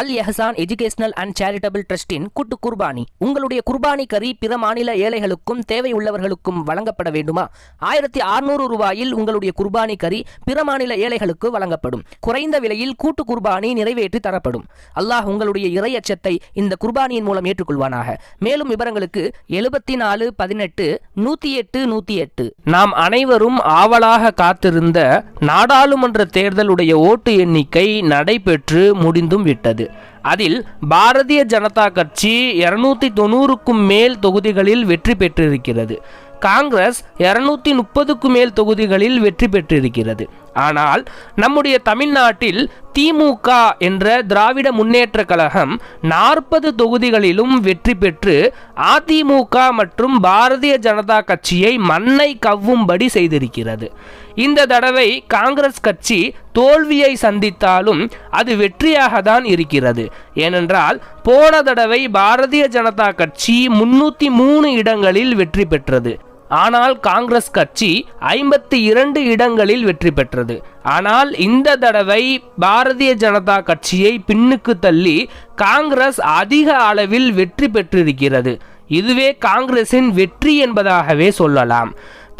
Al Ehsan educational and charitable ட்ரஸ்டின் கூட்டு குர்பானி. உங்களுடைய குர்பானி கறி பிற மாநில ஏழைகளுக்கும் தேவை உள்ளவர்களுக்கும் வழங்கப்பட வேண்டுமா? ஆயிரத்தி அறுநூறு ரூபாயில் உங்களுடைய குர்பானி கறி பிற மாநில ஏழைகளுக்கு வழங்கப்படும். குறைந்த விலையில் கூட்டு குர்பானி நிறைவேற்றி தரப்படும். அல்லாஹ் உங்களுடைய இறையச்சத்தை இந்த குர்பானியின் மூலம் ஏற்றுக்கொள்வானாக. மேலும் விவரங்களுக்கு எழுபத்தி நாலு பதினெட்டு நூத்தி எட்டு நூத்தி எட்டு நாம் அனைவரும் ஆவலாக காத்திருந்த நாடாளுமன்ற தேர்தலுடைய ஓட்டு எண்ணிக்கை நடைபெற்று முடிந்தும் விட்டது. அதில் பாரதிய ஜனதா கட்சி இருநூத்தி தொண்ணூறுக்கும் மேல் தொகுதிகளில் வெற்றி பெற்றிருக்கிறது. காங்கிரஸ் இருநூத்தி முப்பதுக்கும் மேல் தொகுதிகளில் வெற்றி பெற்றிருக்கிறது. ஆனால் நம்முடைய தமிழ்நாட்டில் திமுக என்ற திராவிட முன்னேற்ற கழகம் நாற்பது தொகுதிகளிலும் வெற்றி பெற்று அதிமுக மற்றும் பாரதிய ஜனதா கட்சியை மண்ணை கவ்வும்படி செய்திருக்கிறது. இந்த தடவை காங்கிரஸ் கட்சி தோல்வியை சந்தித்தாலும் அது வெற்றியாக தான் இருக்கிறது. ஏனென்றால் போன தடவை பாரதிய ஜனதா கட்சி முன்னூத்தி மூணு இடங்களில் வெற்றி பெற்றது. ஆனால் காங்கிரஸ் கட்சி ஐம்பத்தி இரண்டு இடங்களில் வெற்றி பெற்றது. ஆனால் இந்த தடவை பாரதிய ஜனதா கட்சியை பின்னுக்கு தள்ளி காங்கிரஸ் அதிக அளவில் வெற்றி பெற்றிருக்கிறது. இதுவே காங்கிரசின் வெற்றி என்பதாகவே சொல்லலாம்.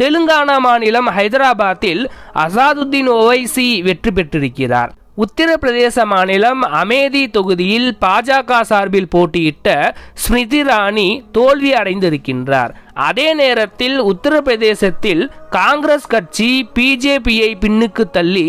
தெலுங்கானா மாநிலம் ஹைதராபாத்தில் அசாதுதீன் ஓவைசி வெற்றி பெற்றிருக்கிறார். உத்தரப்பிரதேச மாநிலம் அமேதி தொகுதியில் பாஜக சார்பில் போட்டியிட்ட ஸ்மிருதி ராணி தோல்வி அடைந்திருக்கின்றார். அதே நேரத்தில் உத்தரப்பிரதேசத்தில் காங்கிரஸ் கட்சி பிஜேபியை பின்னுக்கு தள்ளி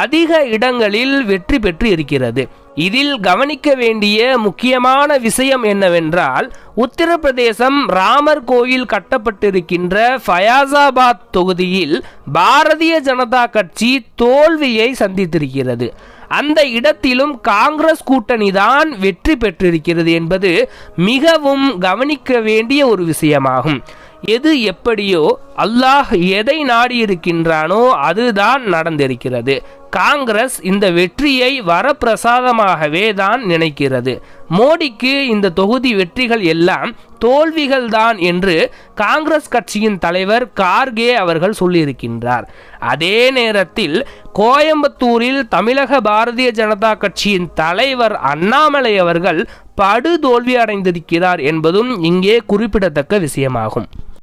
அதிக இடங்களில் வெற்றி பெற்று இருக்கிறது. இதில் கவனிக்க வேண்டிய முக்கியமான விஷயம் என்னவென்றால் உத்தரப்பிரதேசம் ராமர் கோயில் கட்டப்பட்டிருக்கின்ற ஃபயாசாபாத் தொகுதியில் பாரதிய ஜனதா கட்சி தோல்வியை சந்தித்திருக்கிறது. அந்த இடத்திலும் காங்கிரஸ் கூட்டணி தான் வெற்றி பெற்றிருக்கிறது என்பது மிகவும் கவனிக்க வேண்டிய ஒரு விஷயமாகும். எது எப்படியோ அல்லாஹ் எதை நாடியிருக்கின்றானோ அதுதான் நடந்திருக்கிறது. காங்கிரஸ் இந்த வெற்றியை வரப்பிரசாதமாகவே தான் நினைக்கிறது. மோடிக்கு இந்த தொகுதி வெற்றிகள் எல்லாம் தோல்விகள் தான் என்று காங்கிரஸ் கட்சியின் தலைவர் கார்கே அவர்கள் சொல்லியிருக்கின்றார். அதே நேரத்தில் கோயம்புத்தூரில் தமிழக பாரதிய ஜனதா கட்சியின் தலைவர் அண்ணாமலை அவர்கள் படு தோல்வி அடைந்திருக்கிறார் என்பதும் இங்கே குறிப்பிடத்தக்க விஷயமாகும்.